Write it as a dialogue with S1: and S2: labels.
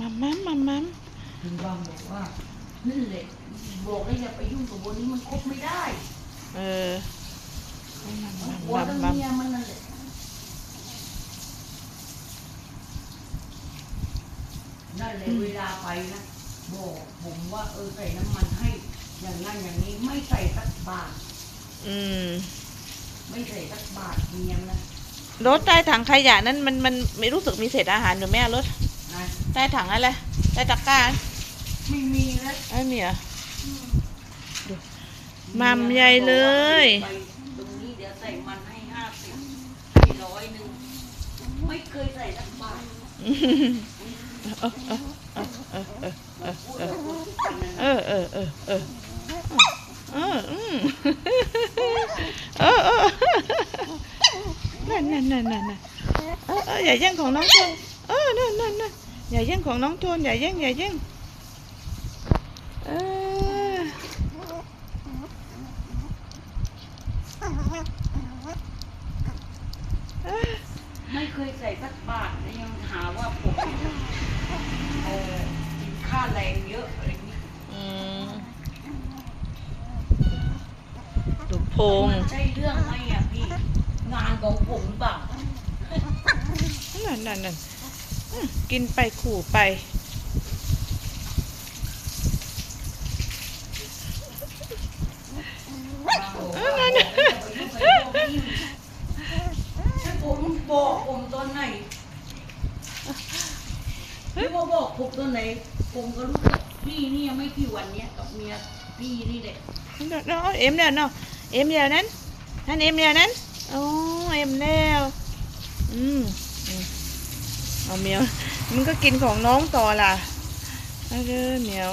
S1: มัมมัมมัมมัม
S2: คุณบางบอกว่านั่นแหละบอกแล้วอย่าไปยุ่งกับวันนี้มันคบไม่ได้
S1: เออมัมมัม
S2: หัว
S1: มัม
S2: กับ
S1: มัม
S2: เมียมันนั่นแหละนั่นแหละเวลาไปนะบอกผมว่าเออใส่น้ำมันให้ อย่างนั้นอย่างนี้ไม่ใส่สักบาท
S1: อืม
S2: ไม่ใส่สักบาทเมียนะ
S1: รถใต้ถังขยะนั้นมันมันไม่รู้สึกมีเศษอาหารอยู่ไหมอะรถ
S2: นะ
S1: ใต้ถังอะไรใต้ตะกร้า
S2: ไม่มีแล้ว
S1: ไอ้เนี่ยมัมใหญ่เลย
S2: ไปตรงนี้เดี๋ยวใส่มันให้ห้าสิบให้ร้อยหนึ่งไม่เคยใส่สักบาท
S1: เออเออเออเออเอออืมเออเออนั่นนั่นนั่นนั่นนั่นเออเอออย่าแย่งของน้องโทนเออนั่นนั่นนั่น อย่าแย่งของน้องโทนอย่าแย่งอย่าแย่งเออ
S2: ไม่เคยใส่สักบาทแล้วยังหาว่าผมเออกินค่าแรงเยอะอะไรนี้
S1: อืมดูโพง
S2: มันใช่เรื่องไหมอะพี่ งานของผมหรือเปล่า
S1: นั่นนั่นนั่นอืม กินไปขู่ไป
S2: นั่นถ้าผมบอกผมตอนไหนพี่ว่าบอกผมตอนไหน ผมก็รู้จักพี่นี่ยังไม่กี่วันเนี้ยกับเมียพี่นี่แหละ
S1: เนาะเนาะเอ็มแล้วเนาะเอ็มแล้วนั้นนั่นเอ็มแล้วนั้นโอ้เอ็มแล้วอืมอืม เอาเมียวมันก็กินของน้องต่อล่ะเอาเด้อเหมียว